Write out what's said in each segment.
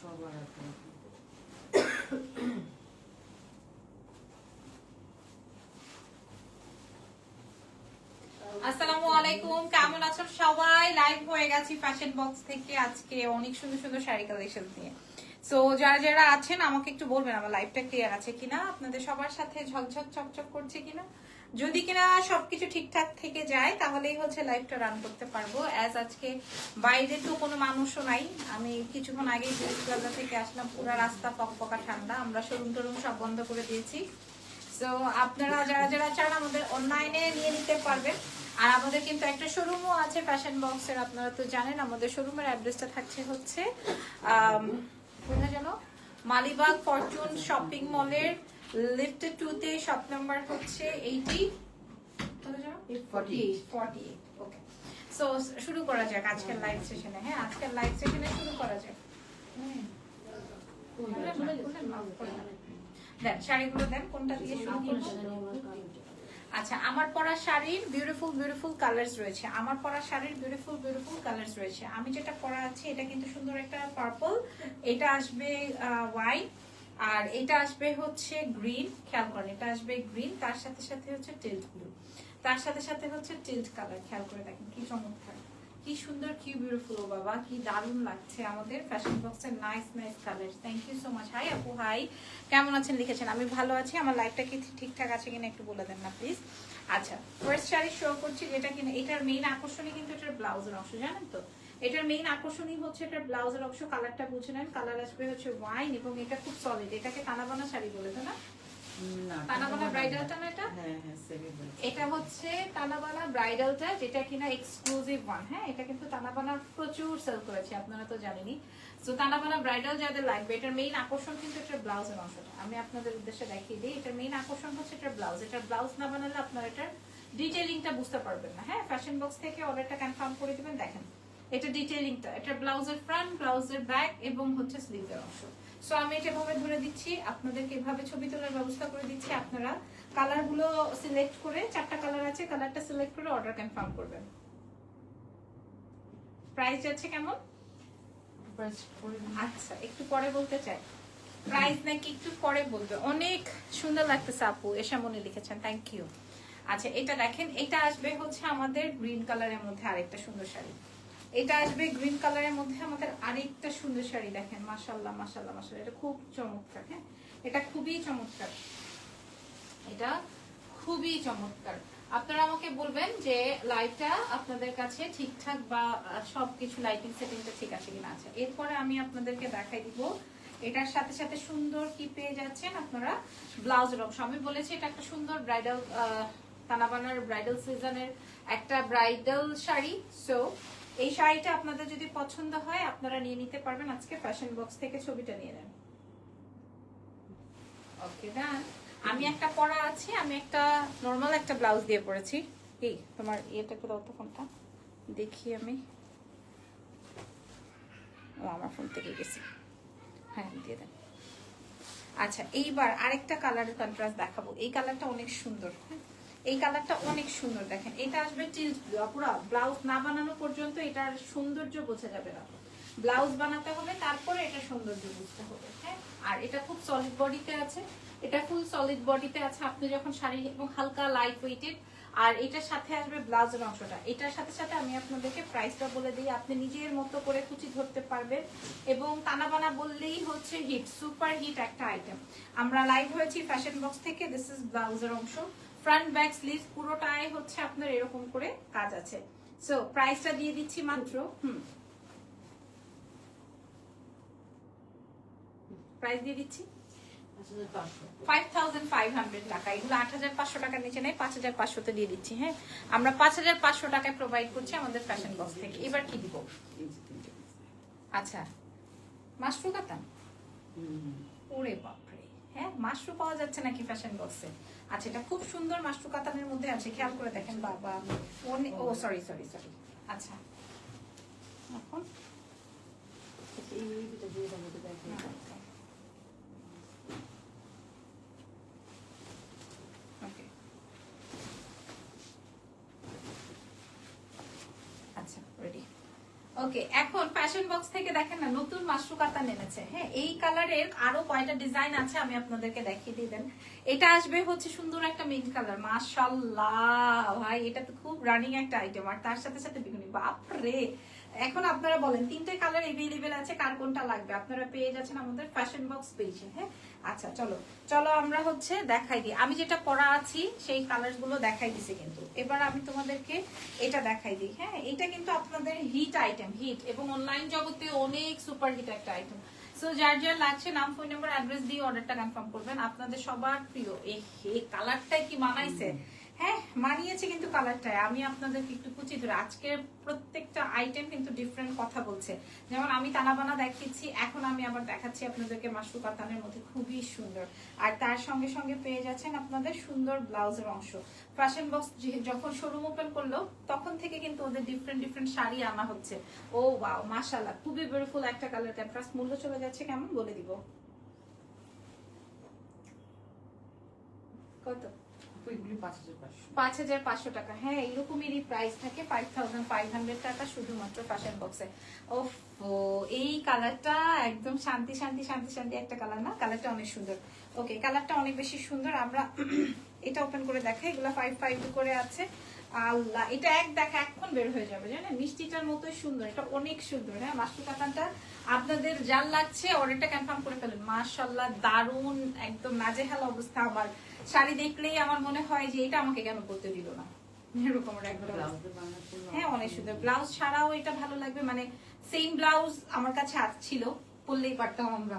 সবার আগে আসসালামু আলাইকুম, কেমন আছেন সবাই? লাইভ হয়ে গেছি ফ্যাশন বক্স থেকে আজকে অনেক সুন্দর সুন্দর শাড়ি কালেকশন নিয়ে। সো যারা যারা আছেন, আমাকে একটু বলবেন, আমার লাইভটা ক্লিয়ার আছে কিনা? আপনাদের সবার সাথে ঝকঝক, চকচক করছে কিনা? যদি কিনা সবকিছু ঠিকঠাক থেকে যায়, তাহলেই হচ্ছে লাইভটা রান করতে পারব। অ্যাজ আজকে বাইরে তো কোনো মানুষও নাই। আমি কিছুক্ষণ আগে প্লাজা থেকে আসলাম, পুরো রাস্তা পকপকা ঠান্ডা। আমরা শোরুম টরুম সব বন্ধ করে দিয়েছি। সো আপনারা যারা যারা চান আমাদের অনলাইনে নিয়ে নিতে পারবেন। আর আমাদের কিন্তু একটা শোরুমও আছে ফ্যাশন বক্সের আপনারা তো জানেন, আমাদের শোরুমের অ্যাড্রেসটা থাকছে হচ্ছে কোথায় যেন? মালিবাগ ফরচুন শপিং মলের লিফট শপ নাম্বার হচ্ছে এইটি ওকে সো শুরু করা যাক আজকের লাইভ সেশনে হ্যাঁ? আজকের লাইভ সেশনে শুরু করা যাক। দেন। শাড়িগুলো দেন কোনটা দিয়ে শুরু আচ্ছা আমার পরা শাড়ির বিউটিফুল বিউটিফুল কালার্স রয়েছে। আমার পরা শাড়ির বিউটিফুল বিউটিফুল কালার্স রয়েছে। আমি যেটা পরা আছে এটা কিন্তু সুন্দর একটা পার্পল এটা আসবে হোয়াইট আর এটা আসবে হচ্ছে গ্রিন খেয়াল করেন, এটা আসবে গ্রিন তার সাথে সাথে হচ্ছে টিল্ট ব্লু তার সাথে সাথে হচ্ছে টিল্ট কালার খেয়াল করে দেখেন, কি চমৎকার। কি সুন্দর, কি বিউটিফুল বাবা, কি দারুণ লাগছে আমাদের ফ্যাশন বক্সের nice nice colour thank you so much hi আপু হাই কেমন আছেন, লিখেছেন? আমি ভালো আছি। আমার লাইফটা কি ঠিকঠাক আছে কিনা একটু বলে দেন না প্লিজ আচ্ছা ফার্স্ট শাড়ি শো করছি, যেটা কিনা, এটার মেইন আকর্ষণই কিন্তু এটার ব্লাউজের অংশ, জানেন তো? এটার মেইন আকর্ষণই হচ্ছে এটার ব্লাউজের অংশ কালারটা বুঝে নেন। কালার আসবে হচ্ছে ওয়াইন এবং এটা খুব সলিড এটাকে টানাবানা শাড়ি বলে তো না? না ব্রাইডালটা না। এটা? হ্যাঁ হ্যাঁ এটা হচ্ছে তানাবানা ব্রাইডালটা যেটা কিনা এক্সক্লুসিভ ওয়ান হ্যাঁ এটা কিন্তু তানাবানা প্রচুর সেল করেছে আপনারা তো জানেনই। তো তানাবানা ব্রাইডাল যাদের লাগবে এটার মেইন আকর্ষণ কিন্তু এটার ব্লাউজের অংশটা। আমি আপনাদের উদ্দেশ্যে দেখিয়ে দিই এটার মেইন আকর্ষণ হচ্ছে এটার ব্লাউজ এটার ব্লাউজ না বানালে আপনারা এটার ডিটেইলিংটা বুঝতে পারবেন না। হ্যাঁ ফ্যাশন বক্স থেকে অর্ডারটা কনফার্ম করে দিবেন দেখেন। এটা ডিটেইলিংটা এটা ব্লাউজের ফ্রন্ট ব্লাউজের ব্যাক এবং হচ্ছে স্লিভের অংশ। সো আমি এটা ভাবে ধরে দিচ্ছি আপনাদেরকে এভাবে ছবি তোলার ব্যবস্থা করে দিচ্ছি। আপনারা কালারগুলো সিলেক্ট করে চারটা কালার আছে কালারটা সিলেক্ট করে অর্ডার কনফার্ম করবেন। প্রাইস যাচ্ছে কেমন? আচ্ছা একটু পরে বলতে চাই। প্রাইস নাকি একটু পরে বলবে? অনেক সুন্দর লাগতেছে আপু এসা মনে লিখেছেন থ্যাংক ইউ আচ্ছা এটা দেখেন এটা আসবে হচ্ছে আমাদের গ্রিন কালারের মধ্যে আরেকটা সুন্দর শাড়ি। এটা আসবে গ্রিন কালারের মধ্যে। আমাদের আরেকটা সুন্দর শাড়ি দেখেন। মাশাল্লাহ মাশাল্লাহ মাশাল্লাহ এটা খুব চমৎকার হ্যাঁ? এটা খুবই চমৎকার। এটা খুবই চমৎকার। আপনারা আমাকে বলবেন যে লাইটটা আপনাদের কাছে ঠিকঠাক বা সবকিছু লাইটিং সেটিংটা ঠিক আছে কিনা আছে। এরপরে আমি আপনাদেরকে দেখাই দিব। এটার সাথে সাথে সুন্দর কি পেয়ে যাচ্ছেন আপনারা? ব্লাউজ অংশ আমি বলেছি, এটা একটা সুন্দর ব্রাইডাল তানাবানার ব্রাইডাল সিজনের একটা ব্রাইডাল শাড়ি। সো এই শাড়িটা আপনাদের যদি পছন্দ হয়, আপনারা নিয়ে নিতে পারবেন। আজকে ফ্যাশন বক্স থেকে ছবিটা নিয়ে নেন। ওকে ডান আমি একটা পরা আছি, আমি একটা নর্মাল একটা ব্লাউজ দিয়ে পরেছি। কি তোমার ইয়েটা একটু দাও তো ফোনটা। দেখি আমি। ও, আমার ফোন থেকে গেছি। হ্যাঁ দিয়ে দেন। আচ্ছা এইবার আরেকটা কালারের কন্ট্রাস্ট দেখাবো। এই কালারটা অনেক সুন্দর হ্যাঁ? এই কালারটা অনেক সুন্দর, দেখেন। এটা আসবে টিল্ট, পুরো ব্লাউজ না বানানো পর্যন্ত এটার সৌন্দর্য বোঝা যাবে না। ব্লাউজ বানাতে হবে, তারপরে এটা সৌন্দর্য বুঝতে হবে হ্যাঁ? আর এটা খুব সলিড বডিতে আছে। এটা ফুল সলিড বডিতে আছে, আপনি যখন শাড়ি এবং হালকা লাইট ওয়েটেড আর এটার সাথে আসবে ব্লাউজের অংশটা। এটার সাথে সাথে আমি আপনাদেরকে প্রাইসটা বলে দিই, আপনি নিজের মতো করে কুচি ধরতে পারবেন। এবং তানাবানা বললেই হচ্ছে হিট সুপার হিট একটা আইটেম আমরা লাইভ হয়েছি ফ্যাশন বক্স থেকে দিস ইজ ব্লাউজের অংশ। ফ্রন্ট ব্যাক স্লিভ পুরোটাই হচ্ছে আপনার এরকম করে কাজ আছে। সো প্রাইসটা দিয়ে দিচ্ছি মাত্র হুম। প্রাইস দিয়ে দিচ্ছি? ফাইভ থাউজেন্ড ফাইভ হান্ড্রেড টাকা। এগুলো আট হাজার পাঁচশো টাকার নিচে নেই পাঁচ হাজার পাঁচশোতে দিয়ে দিচ্ছি হ্যাঁ। আমরা পাঁচ হাজার পাঁচশো টাকায় প্রোভাইড করছি আমাদের ফ্যাশন বক্স থেকে। এবার কি দিব? আচ্ছা। মাশরু কাতান? ওরে বাপরে হ্যাঁ মাশরু পাওয়া যাচ্ছে নাকি ফ্যাশন বক্সে আচ্ছা এটা খুব সুন্দর মাশরু কাতানের মধ্যে আছে, খেয়াল করে দেখেন বাবা ও সরি সরি সরি আচ্ছা। এখন? আচ্ছা রেডি ওকে ফ্যাশন বক্স থেকে দেখেন না, নতুন মাশরু কাতা নেমেছে। হ্যাঁ এই কালারের আরও কয়টা ডিজাইন আছে আমি আপনাদেরকে দেখিয়ে দিবেন এটা আসবে হচ্ছে সুন্দর একটা মিন্ট কালার মাশাল্লাহ ভাই, এটা তো খুব রানিং একটা আইটেম আর তার সাথে সাথে বেগুনি বাপরে! এখন আপনারা বলেন, তিনটে কালার এভেলেবেল আছে, কার কোনটা লাগবে? আপনারা পেয়ে যাচ্ছেন আমাদের ফ্যাশন বক্স পেজে হ্যাঁ? আচ্ছা চলো। চলো আমরা হচ্ছে দেখাই দিই। আমি যেটা পরা আছি, সেই কালারগুলো দেখাই দিছি কিন্তু। এবার আমি তোমাদেরকে এটা দেখাই দিই হ্যাঁ? এটা কিন্তু আপনাদের হিট আইটেম হিট এবং অনলাইন জগতে অনেক সুপার হিট একটা আইটেম সো যার যার লাগছে, নাম ফোন নাম্বার অ্যাড্রেস দিয়ে অর্ডারটা কনফার্ম করবেন। আপনাদের সবার প্রিয়, এই কালারটা কি মানাইছে? হ্যাঁ মানিয়েছে কিন্তু কালারটায় আমি আপনাদেরকে একটু কুচি ধরে আজকের প্রত্যেকটা আইটেম কিন্তু ডিফারেন্ট কথা বলছে। যেমন আমি তানাবানা দেখিয়েছি, এখন আমি আবার দেখাচ্ছি আপনাদেরকে মাশরু কাতানের মধ্যে, খুবই সুন্দর। আর তার সঙ্গে সঙ্গে পেয়ে যাচ্ছেন আপনাদের সুন্দর ব্লাউজের অংশ। ফ্যাশন বক্স যখন শোরুম ওপেন করল, তখন থেকে কিন্তু ওদের ডিফারেন্ট ডিফারেন্ট শাড়ি আনা হচ্ছে। ও ওয়াও মাশাআল্লাহ, খুবই বিউটিফুল একটা কালার ক্যাম্পাস মূল্য চলে যাচ্ছে কেমন? বলে দিব। কত? পাঁচ হাজার পাঁচশো। টাকা। হ্যাঁ এরকমেরই প্রাইস থাকে ফাইভ শুধুমাত্র বক্সে এই কালারটা একদম শান্তি শান্তি শান্তি শান্তি একটা কালার না? কালারটা অনেক সুন্দর। ওকে কালারটা অনেক বেশি সুন্দর। আমরা এটা ওপেন করে ফাইভ ফাইভ করে আছে। এটা এক দেখা এখন বের হয়ে যাবে, জানেন? মিষ্টিটার মতোই সুন্দর, এটা অনেক সুন্দর। হ্যাঁ মাস্টার কাতানটা আপনাদের যার লাগছে অর্ডারটা কনফার্ম করে ফেলুন। মাশাল্লাহ দারুণ একদম নাজেহাল অবস্থা আমার। শাড়ি দেখলেই আমার মনে হয় যে এটা আমাকে কেন করতে দিল না? একটা হ্যাঁ অনেক সুন্দর। ব্লাউজ ছাড়াও এটা ভালো লাগবে। মানে সেম ব্লাউজ আমার কাছে ছিল পরলেই পারতাম আমরা।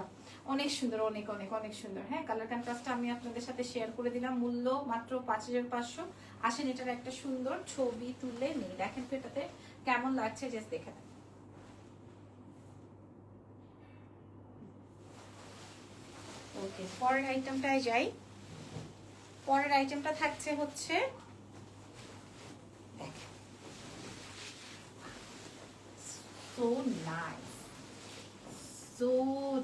অনেক সুন্দর অনেক অনেক অনেক সুন্দর। হ্যাঁ কালার কন্ট্রাস্টটা আমি আপনাদের সাথে শেয়ার করে দিলাম। মূল্য মাত্র পাঁচ হাজার পাঁচশো। আসেন এটার একটা সুন্দর ছবি তুলে নিই। দেখেন তো এটাতে কেমন লাগছে জাস্ট দেখে নেন। ওকে পরের আইটেমটায় যাই। পরের আইটেমটা থাকছে হচ্ছে so nice so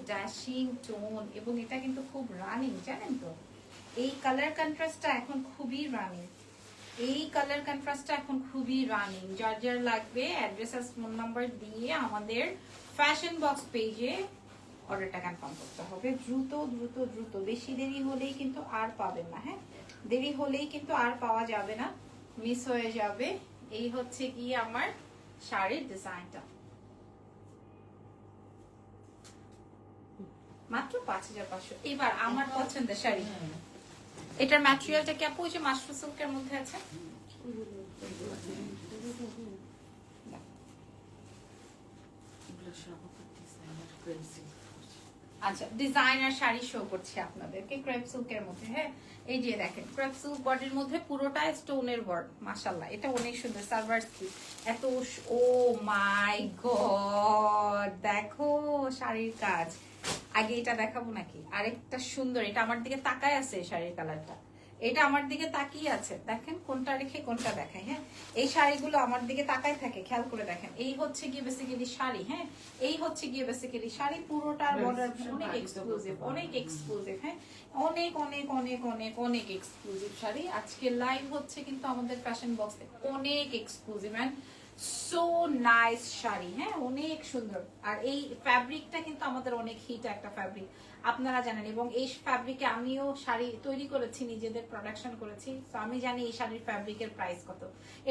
dashing tone এবং এটা কিন্তু খুব রানিং জানেন তো? এই কালার কন্ট্রাস্টটা এখন খুবই রানিং এই কালার কন্ট্রাস্টটা এখন খুবই রানিং যার যার লাগবে অ্যাড্রেস আর ফোন নাম্বার দিয়ে আমাদের ফ্যাশন বক্স পেজে অর্ডারটা কনফার্ম করতে হবে। দ্রুত দ্রুত দ্রুত। বেশি দেরি হলেই কিন্তু আর পাবেন না হ্যাঁ? দেরি হলেই কিন্তু আর পাওয়া যাবে না মিস হয়ে যাবে। এই হচ্ছে কি আমার শাড়ির ডিজাইনটা মাত্র পাঁচ হাজার পাঁচশো। এবার আমার পছন্দের শাড়ি। এটার ম্যাটেরিয়ালটা কি আপু? ওই যে মাশরু সিল্কের মধ্যে আছে? এগুলো সব ডিজাইনার ক্রেপ সিল্ক করছে। আচ্ছা ডিজাইনার শাড়ি শো করছি আপনাদেরকে ক্রেপ সিল্কের মধ্যে হ্যাঁ? এই যে দেখেন ক্রেপ সিল্ক বডির মধ্যে পুরোটা স্টোনের বর্ড মাসাল্লাহ এটা অনেক সুন্দর সার্ভার কি? এত ও মাই গড দেখো শাড়ির কাজ। আগে এটা দেখাবো নাকি? আরেকটা সুন্দর, এটা আমার দিকে তাকায় আছে শাড়ির কালারটা এটা আমার দিকে তাকিয়ে আছে। দেখেন কোনটা রেখে কোনটা দেখায় হ্যাঁ? এই শাড়িগুলো আমার দিকে তাকায় থাকে খেয়াল করে দেখেন। এই হচ্ছে গিয়ে বেসিক্যালি শাড়ি হ্যাঁ? এই হচ্ছে গিয়ে বেসিক্যালি শাড়ি পুরোটার বর্ডার অনেক এক্সক্লুসিভ অনেক এক্সক্লুসিভ হ্যাঁ? অনেক অনেক অনেক অনেক অনেক এক্সক্লুসিভ শাড়ি। আজকে লাইভ হচ্ছে কিন্তু আমাদের ফ্যাশন বক্সে অনেক exclusive and so nice sari হ্যাঁ? অনেক সুন্দর। আর এই ফ্যাব্রিকটা কিন্তু আমাদের অনেক হিট একটা ফ্যাব্রিক আপনারা জানেন, এবং এই ফ্যাব্রিকে আমিও শাড়ি তৈরি করেছি, নিজেদের প্রোডাকশন করেছি। তো আমি জানি এই শাড়ির ফ্যাব্রিকের প্রাইস কত।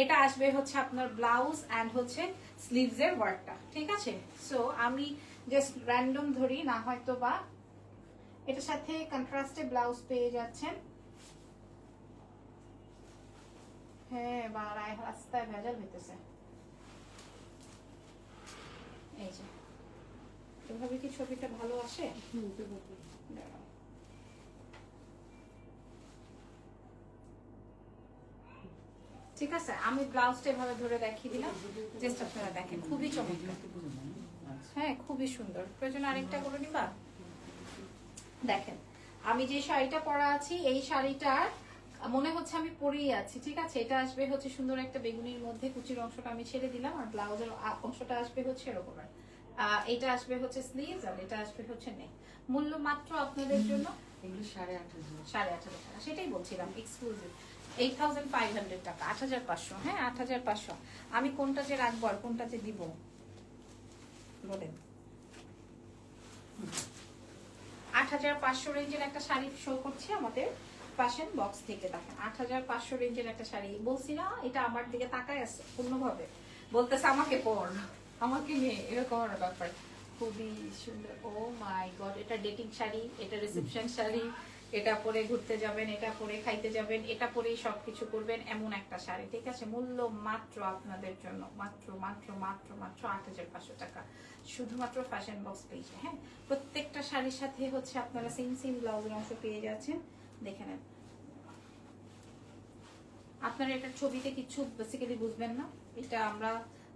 এটা আসবে হচ্ছে আপনার ব্লাউজ অ্যান্ড হচ্ছে স্লিভস এর ওয়ার্কটা ঠিক আছে? সো আমি জাস্ট র্যান্ডম ধরি, না হয়তো বা এটার সাথে কন্ট্রাস্টে ব্লাউজ পেয়ে যাচ্ছেন। হ্যাঁ বা রায়, রাস্তায় ভেজাল হইতেছে। এই যে। এভাবে কি ছবিটা ভালো আসে? দাঁড়াও। ঠিক আছে আমি ব্লাউজটা এভাবে ধরে দেখিয়ে দিলাম। জাস্ট আপনারা দেখেন খুবই চমৎকার। হ্যাঁ খুবই সুন্দর। প্রয়োজন আরেকটা করে নিবা? দেখেন আমি যে শাড়িটা পরা আছি এই শাড়িটার মনে হচ্ছে আমি পরেই আছি ঠিক আছে? এটা আসবে হচ্ছে সুন্দর একটা বেগুনির মধ্যে কুচির অংশটা আমি ছেড়ে দিলাম আর ব্লাউজের অংশটা আসবে হচ্ছে এরকমের আহ, এটা আসবে হচ্ছে স্লিভস আর এটা আসবে হচ্ছে নেক মূল্য মাত্র আপনাদের জন্য এগুলো সাড়ে আট হাজার। সাড়ে আট হাজার টাকা। সেটাই বলছিলাম exclusive eight thousand five hundred টাকা আট হাজার পাঁচশো হ্যাঁ আট হাজার পাঁচশো। আমি কোনটা যে রাখব আর কোনটা যে দিব? বলেন। আট হাজার পাঁচশো রেঞ্জের একটা শাড়ি শো করছে আমাদের। ফ্যাশন বক্স থেকে দেখেন, আট হাজার পাঁচশো রেঞ্জের একটা শাড়ি। বলছি না, এটা আমার দিকে তাকায় আছে, পূর্ণভাবে। বলতেছে, আমাকে আমাকে নিয়ে। এরকম ব্যাপার। খুবই সুন্দর। ও মাই গড, এটা ডেটিং শাড়ি, এটা রিসেপশন শাড়ি, এটা পরে ঘুরতে যাবেন, এটা পরে খাইতে যাবেন, এটা পরেই সবকিছু করবেন, এমন একটা শাড়ি, ঠিক আছে? মূল্য মাত্র আপনাদের জন্য, মাত্র মাত্র মাত্র মাত্র আট হাজার পাঁচশো টাকা। শুধুমাত্র ফ্যাশন বক্স পেয়েছে হ্যাঁ? প্রত্যেকটা শাড়ির সাথে হচ্ছে আপনারা সেম সেম ব্লাউজের অংশ পেয়ে যাচ্ছেন। দেখে নেন। আপনারা এটার ছবিতে কিছু বেসিক্যালি বুঝবেন না। এটা আমরা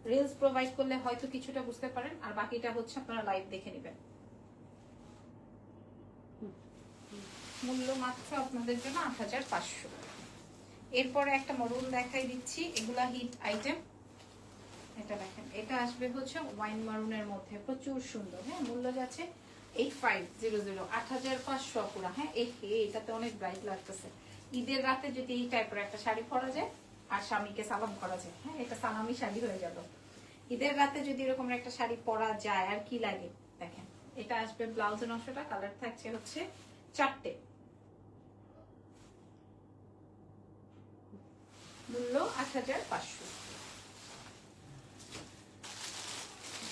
রিলস প্রোভাইড করলে হয়তো কিছুটা বুঝতে পারেন, আর বাকিটা হচ্ছে আপনারা লাইভ দেখে নেবেন। মূল্য মাত্র আপনাদের জন্য আট হাজার পাঁচশো। এরপরে একটা মরুন দেখাই দিচ্ছি, এগুলা হিট আইটেম এটা দেখেন, এটা আসবে হচ্ছে ওয়াইন মারুনের মধ্যে, প্রচুর সুন্দর। হ্যাঁ মূল্য যাচ্ছে হ্যাঁ? ঈদের রাতে যদি এই টাইপের একটা শাড়ি পরা যায়, আর স্বামীকে সালাম করা যায় হ্যাঁ? এটা সালামি শাড়ি হয়ে যাবে। ঈদের রাতে যদি এরকম একটা শাড়ি পরা যায়, আর কি লাগে? দেখেন, এটা আসবে ব্লাউজের অংশটা কালার থাকছে হচ্ছে চারটে। মূল্য আট হাজার পাঁচশো।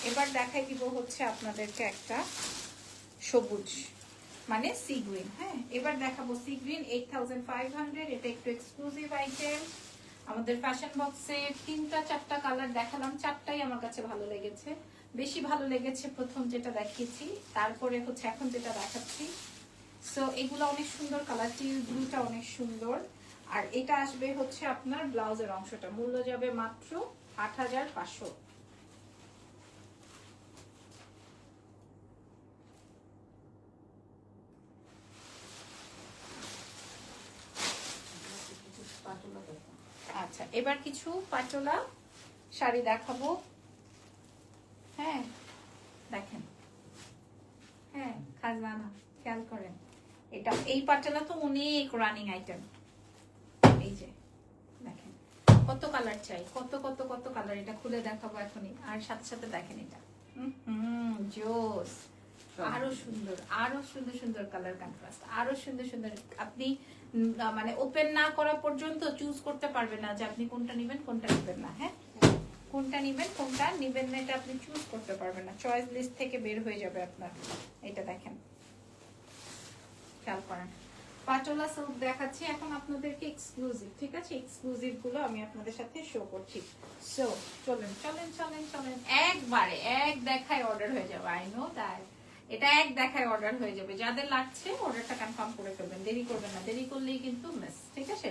এবার দেখাই দিব হচ্ছে আপনাদেরকে একটা সবুজ মানে সি গ্রিন হ্যাঁ? এবার দেখাবো সি গ্রিন এইট এটা একটু এক্সক্লুসিভ আইটেম আমাদের ফ্যাশন বক্সে তিনটা, চারটা কালার দেখালাম, চারটাই আমার কাছে ভালো লেগেছে। বেশি ভালো লেগেছে প্রথম যেটা দেখিয়েছি, তারপরে হচ্ছে এখন যেটা দেখাচ্ছি। সো এগুলো অনেক সুন্দর কালার টিল ব্লুটা অনেক সুন্দর। আর এটা আসবে হচ্ছে আপনার ব্লাউজের অংশটা, মূল্য যাবে মাত্র আট হাজার পাঁচশো কিছু পাটুলা দেখো আচ্ছা এবার কিছু পাটোলা শাড়ি দেখাবো। হ্যাঁ দেখেন। হ্যাঁ খাজনানা খেয়াল করেন। এটা এই পাটোলা তো অনেক রানিং আইটেম এই যে দেখেন। কত কালার চাই কত কত কত কালার এটা খুলে দেখাবো এখনই। আর সাথে সাথে দেখেন এটা। হুম জোস। আরও সুন্দর আরও সুন্দর সুন্দর কালার কন্ট্রাস্ট আরও সুন্দর সুন্দর। আপনি মানে ওপেন না করা পর্যন্ত চুজ করতে পারবেন না যে আপনি কোনটা নেবেন কোনটা নেবেন না হ্যাঁ? কোনটা নেবেন কোনটা নেবেন না, এটা আপনি চুজ করতে পারবেন না। চয়েস লিস্ট থেকে বের হয়ে যাবে আপনার। এটা দেখেন। খেয়াল করেন। পাটোলা সিল্ক দেখাচ্ছি। এখন আপনাদেরকে এক্সক্লুসিভ ঠিক আছে? এক্সক্লুসিভগুলো আমি আপনাদের সাথে শো করছি। সো চলেন চলেন চলেন চলেন। একবারে, এক দেখায় অর্ডার হয়ে যাবে। আই নো দ্যাট এটা এক দেখায় অর্ডার হয়ে যাবে। যাদের লাগছে অর্ডারটা কনফার্ম করে ফেলবেন। দেরি করবেন না। দেরি করলেই কিন্তু মিস ঠিক আছে?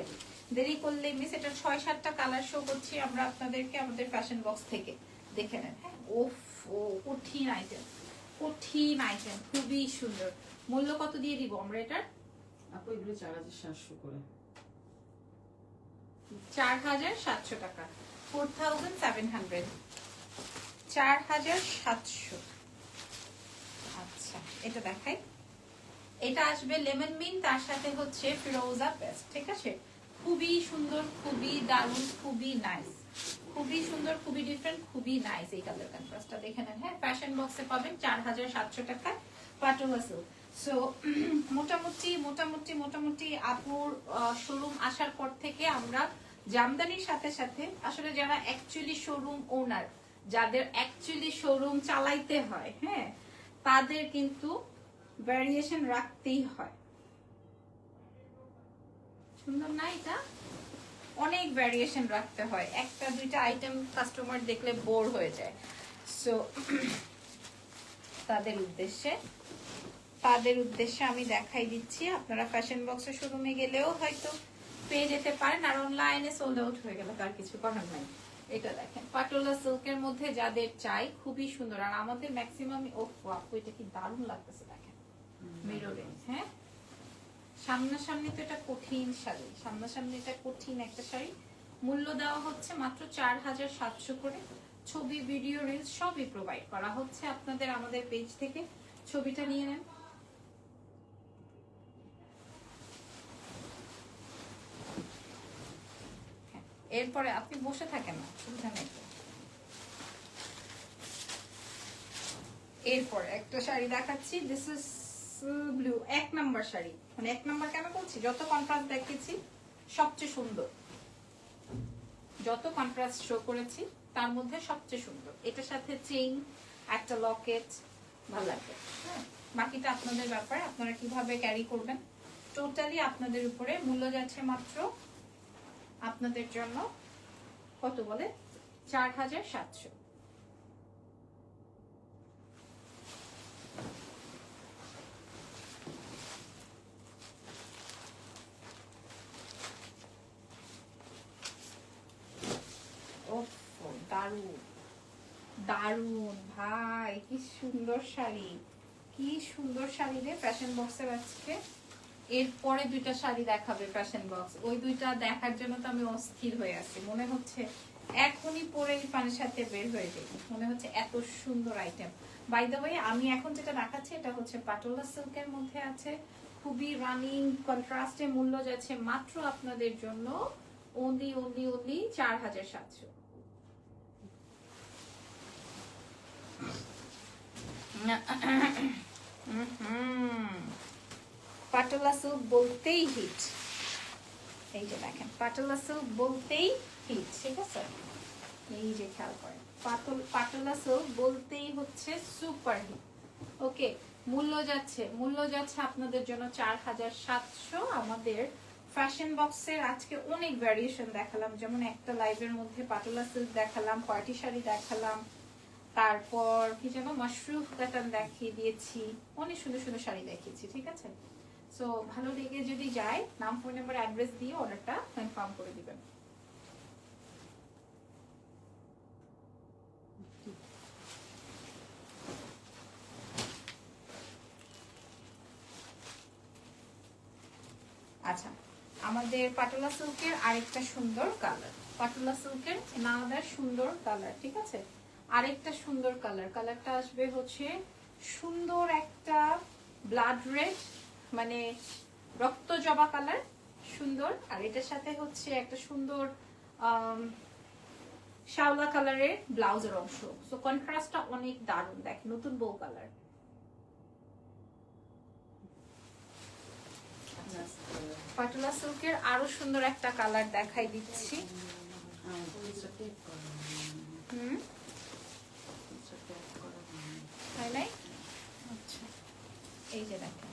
দেরি করলেই মিস এটা ছয় সাতটা কালার শো করছি আমরা আপনাদেরকে আমাদের ফ্যাশন বক্স থেকে দেখে নেন। হ্যাঁ ওফ ও কঠিন আইটেম কঠিন আইটেম খুবই সুন্দর। মূল্য কত দিয়ে দিব আমরা এটার? আপু এগুলো চার হাজার সাতশো করে। চার হাজার সাতশো টাকা। ফোর থাউজেন্ড সেভেন হান্ড্রেড চার হাজার সাতশো। এটা দেখাই। এটা আসবে লেমন মিন, তার সাথে হচ্ছে ফিরোজা পেস্ট, ঠিক আছে? খুবই সুন্দর, খুবই দারুণ, খুবই নাইস খুবই সুন্দর, খুবই ডিফারেন্ট খুবই নাইস এই কালার কন্ট্রাস্টটা দেখে নেন। হ্যাঁ ফ্যাশন বক্সে পাবেন চার হাজার সাতশো টাকায় পাটোলা সিল্ক সো মোটামুটি মোটামুটি মোটামুটি আপুর শোরুম আসার পর থেকে আমরা জামদানির সাথে সাথে আসলে যারা অ্যাকচুয়ালি শোরুম ওনার যাদের অ্যাকচুয়ালি শোরুম চালাইতে হয় হ্যাঁ তাদের কিন্তু ভ্যারিয়েশন রাখতেই হয়। সুন্দর না এটা? অনেক ভ্যারিয়েশন রাখতে হয়। একটা, দুইটা আইটেম কাস্টমার দেখলে বোর হয়ে যায়। সো তাদের উদ্দেশ্যে তাদের উদ্দেশ্যে আমি দেখাই দিচ্ছি। আপনারা ফ্যাশন বক্সের শোরুমে গেলেও হয়তো পেয়ে যেতে পারেন। আর অনলাইনে সোল্ড আউট হয়ে গেল তার কিছু করার নাই। এটা দেখেন, পাটোলা সিল্কের মধ্যে যাদের চাই খুবই সুন্দর। আর আমাদের ম্যাক্সিমাম ও এটা কি দারুণ লাগতেছে, দেখেন। মিররে হ্যাঁ? সামনাসামনি তো এটা কঠিন শাড়ি। সামনাসামনি এটা কঠিন একটা শাড়ি। মূল্য দেওয়া হচ্ছে মাত্র চার হাজার সাতশো করে। ছবি ভিডিও রিলস সবই প্রোভাইড করা হচ্ছে আপনাদের আমাদের পেজ থেকে। ছবিটা নিয়ে নেন হ্যাঁ, এরপরে আপনি বসে থাকেন না অসুবিধা নেই এরপর একটা শাড়ি দেখাচ্ছি দিস ইজ ব্লু এক নাম্বার শাড়ি। মানে এক নাম্বার কেন বলছি? যত কন্ট্রাস্ট দেখেছি সবচেয়ে সুন্দর। যত কন্ট্রাস্ট শো করেছি, তার মধ্যে সবচেয়ে সুন্দর। এটার সাথে চেইন একটা লকেট ভালো লাগবে হ্যাঁ বাকিটা আপনাদের ব্যাপার, আপনারা কীভাবে ক্যারি করবেন? টোটালি আপনাদের উপরে মূল্য যাচ্ছে মাত্র আপনাদের জন্য কত বলে? চার হাজার সাতশো। দারুণ। ভাই, কি সুন্দর শাড়ি। কি সুন্দর শাড়ি রে ফ্যাশন বক্সের আজকে। এরপরে দুইটা শাড়ি দেখাবে ফ্যাশন বক্স ওই দুইটা দেখার জন্য তো আমি অস্থির হয়ে আছি। মনে হচ্ছে এখনই পরে পানির সাথে বের হয়ে যাই। মনে হচ্ছে এত সুন্দর আইটেম বাই দ্য ওয়ে আমি এখন যেটা দেখাচ্ছি, এটা হচ্ছে পাটোলা সিল্কের মধ্যে আছে। খুবই রানিং কন্ট্রাস্টে মূল্য যাচ্ছে মাত্র আপনাদের জন্য ওনলি ওনলি ওনলি চার হাজার সাতশো। পাটোলা সিল্ক বলতেই হিট এই যে দেখেন, পাটোলা সিল্ক বলতেই হিট ঠিক আছে? এই যে খেয়াল করেন, পাতল, পাটোলা সিল্ক বলতেই হচ্ছে সুপার হিট ওকে মূল্য যাচ্ছে মূল্য যাচ্ছে আপনাদের জন্য চার হাজার সাতশো। আমাদের ফ্যাশন বক্সের আজকে অনেক ভ্যারিয়েশন দেখালাম, যেমন একটা লাইভের মধ্যে পাটোলা সিল্ক দেখালাম পার্টি শাড়ি দেখালাম, তারপর কি যেন মাশরুফ প্যাটার্ন দেখিয়ে দিয়েছি, অনেক সুন্দর সুন্দর শাড়ি দেখিয়েছি, ঠিক আছে? সো ভালো লেগে যদি যায় নাম ফোন নাম্বার অ্যাড্রেস দিয়ে অর্ডারটা কনফার্ম করে দিবেন। আচ্ছা আমাদের পাটোলা সিল্কের আরেকটা সুন্দর কালার পাটোলা সিল্কের নানাদার সুন্দর কালার ঠিক আছে? আরেকটা সুন্দর কালার কালারটা আসবে হচ্ছে সুন্দর একটা ব্লাড রেড মানে রক্ত জবা কালার সুন্দর। আর এটার সাথে হচ্ছে একটা সুন্দর আম, শ্যাওলা কালারের ব্লাউজের অংশ। সো কন্ট্রাস্টটা অনেক দারুণ। দেখ নতুন বউ কালার। পাটোলা সিল্কের আরও সুন্দর একটা কালার দেখাই দিচ্ছি। হুম? তাই নাই? আচ্ছা। এই যে দেখেন।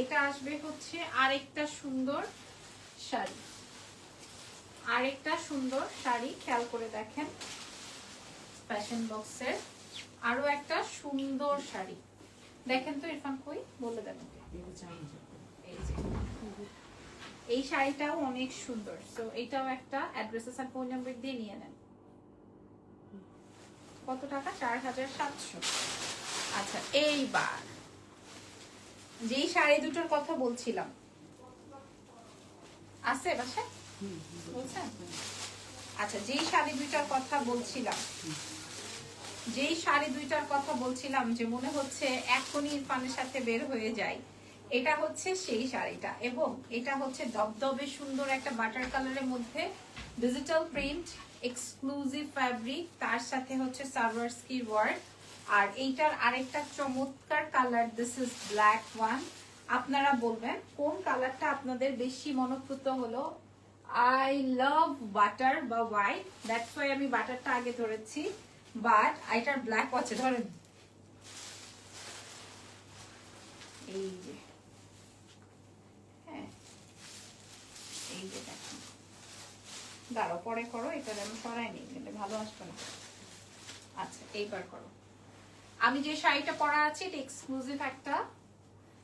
এটা আসবে হচ্ছে আরেকটা সুন্দর শাড়ি। আরেকটা সুন্দর শাড়ি, খেয়াল করে দেখেন। ফ্যাশন বক্সের আরও একটা সুন্দর শাড়ি। দেখেন তো ইরফান কই? বলে দেন এই শাড়িটাও অনেক সুন্দর। তো এটাও একটা অ্যাড্রেসেস আর ফোন নাম্বার দিয়ে নিয়ে নেন। কত টাকা? চার হাজার সাতশো। আচ্ছা এইবার। যেই শাড়ি দুটোর কথা বলছিলাম। আছে বাসায়? আচ্ছা যেই শাড়ি দুইটার কথা বলছিলাম, যেই শাড়ি দুইটার কথা বলছিলাম যে মনে হচ্ছে এখনই ইরফানের সাথে বের হয়ে যায় এটা হচ্ছে সেই শাড়িটা এবং এটা হচ্ছে দবদবে সুন্দর একটা বাটার কালারের মধ্যে ডিজিটাল প্রিন্ট এক্সক্লুসিভ ফ্যাব্রিক তার সাথে হচ্ছে সার্ভার্সকি ওয়ার্ক আর এইটার আরেকটা চমৎকার colour this is black one আপনারা বলবেন, কোন কালারটা আপনাদের বেশি মনোপ্রুত হলো? আই লাভ বাটার বা হোয়াইট দ্যাটস ওয়াই আমি বাটারটা আগে ধরেছি বাট এটার ব্ল্যাক আছে ধরেন। এই যে হ্যাঁ এই যে দাঁড়াও, পরে করো এটা আমি সরাই নিই ভালো আসবে না। আচ্ছা এইবার করো। আমি যে শাড়িটা পরা আছি এটা এক্সক্লুসিভ একটা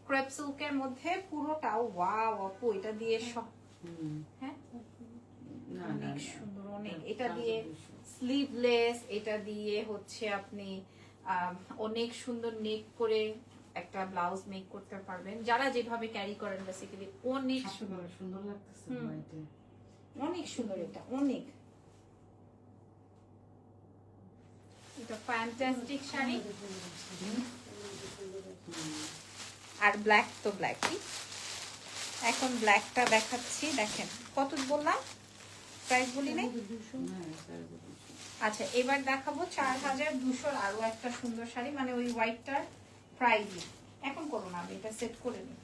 ক্রেপ সিল্কের মধ্যে পুরোটাও ওয়াও আপু এটা দিয়ে সব হ্যাঁ? অনেক সুন্দর অনেক। এটা দিয়ে স্লিভলেস এটা দিয়ে হচ্ছে আপনি অনেক সুন্দর নেক করে একটা ব্লাউজ মেক করতে পারবেন। যারা যেভাবে ক্যারি করেন বেসিক্যালি অনেক সুন্দর। সুন্দর লাগতেছে অনেক সুন্দর এটা অনেক। এটা ফ্যান্টাস্টিক শাড়ি। আর ব্ল্যাক তো ব্ল্যাকই এখন ব্ল্যাকটা দেখাচ্ছি, দেখেন। কত বললাম? প্রাইস বলি। আচ্ছা এবার দেখাবো চার হাজার দুশোর আরও একটা সুন্দর শাড়ি মানে ওই হোয়াইটটার প্রাইজই এখন করো না এটা সেট করে নিই।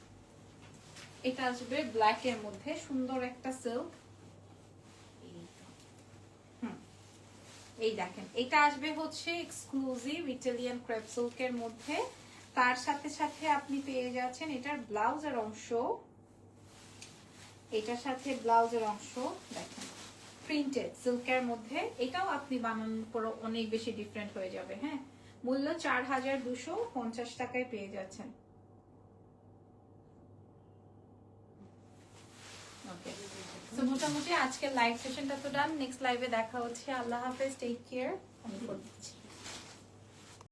এটা আসবে ব্ল্যাক এর মধ্যে, সুন্দর একটা সিল্ক এই দেখেন, এটা আসবে হচ্ছে এক্সক্লুসিভ ইটালিয়ান ক্রেপ সিল্কের মধ্যে। তার সাথে সাথে আপনি পেয়ে যাচ্ছেন এটার ব্লাউজের অংশ। এটার সাথে ব্লাউজের অংশ, দেখেন প্রিন্টেড সিল্কের মধ্যে। এটাও আপনি বানানোর পর অনেক বেশি ডিফারেন্ট হয়ে যাবে হ্যাঁ? মূল্য চার হাজার দুশো পঞ্চাশ টাকায় পেয়ে যাচ্ছেন। ওকে তো মোটামুটি আজকের লাইভ সেশনটা তো ডান নেক্সট লাইভে দেখা হচ্ছে। আল্লাহ হাফেজ টেক কেয়ার আমি করে দিচ্ছি